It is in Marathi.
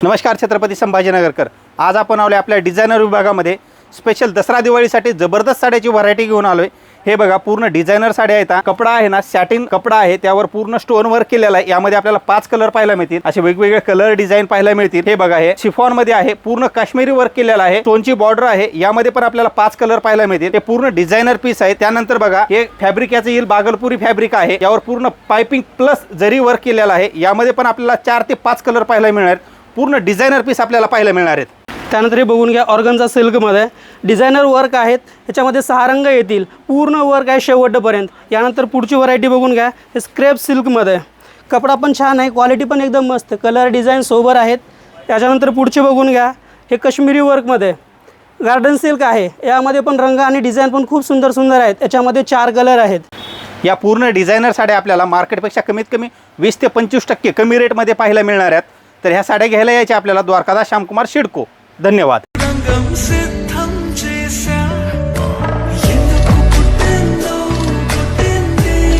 नमस्कार छत्रपती संभाजीनगरकर. आज आपण आलो आपल्या डिझायनर विभागामध्ये. स्पेशल दसरा दिवाळीसाठी जबरदस्त साड्याची व्हरायटी घेऊन आलोय. हे बघा पूर्ण डिझायनर साड्या आहेत कपडा आहे ना सॅटिन कपडा आहे त्यावर पूर्ण स्टोन वर्क केलेला आहे. यामध्ये आपल्याला पाच कलर पाहायला मिळतील. असे वेगवेगळे कलर डिझाईन पाहायला मिळतील. हे बघा हे शिफॉनमध्ये आहे पूर्ण काश्मीरी वर्क केलेला आहे. स्टोनची बॉर्डर आहे. यामध्ये पण आपल्याला पाच कलर पाहायला मिळतील. हे पूर्ण डिझायनर पीस आहे. त्यानंतर बघा हे फॅब्रिक याचं येईल बागलपुरी फॅब्रिक आहे. यावर पूर्ण पायपिंग प्लस जरी वर्क केलेला आहे यामध्ये पण आपल्याला चार ते पाच कलर पाहायला मिळणार. पूर्ण डिझायनर पीस आपल्याला पाहायला मिळणार आहेत. त्यानंतर हे बघून घ्या ऑर्गनचा सिल्कमध्ये. डिझायनर वर्क आहेत ह्याच्यामध्ये सहा रंग येतील. पूर्ण वर्क आहे शेवटपर्यंत. यानंतर पुढची व्हरायटी बघून घ्या. हे स्क्रेप सिल्कमध्ये कपडा पण छान आहे क्वालिटी पण एकदम मस्त. कलर डिझाईन सोबर आहेत. त्याच्यानंतर पुढचे बघून घ्या. हे कश्मीरी वर्कमध्ये गार्डन सिल्क आहे. यामध्ये पण रंग आणि डिझाईन पण खूप सुंदर सुंदर आहेत. याच्यामध्ये चार कलर आहेत. या पूर्ण डिझायनर साड्या आपल्याला मार्केटपेक्षा कमीत कमी वीस ते पंचवीस टक्के कमी रेटमध्ये पाहायला मिळणार आहेत. तर ह्या साड्या घ्यायला यायच्या आपल्याला द्वारकादास श्यामकुमार शिडको. धन्यवाद.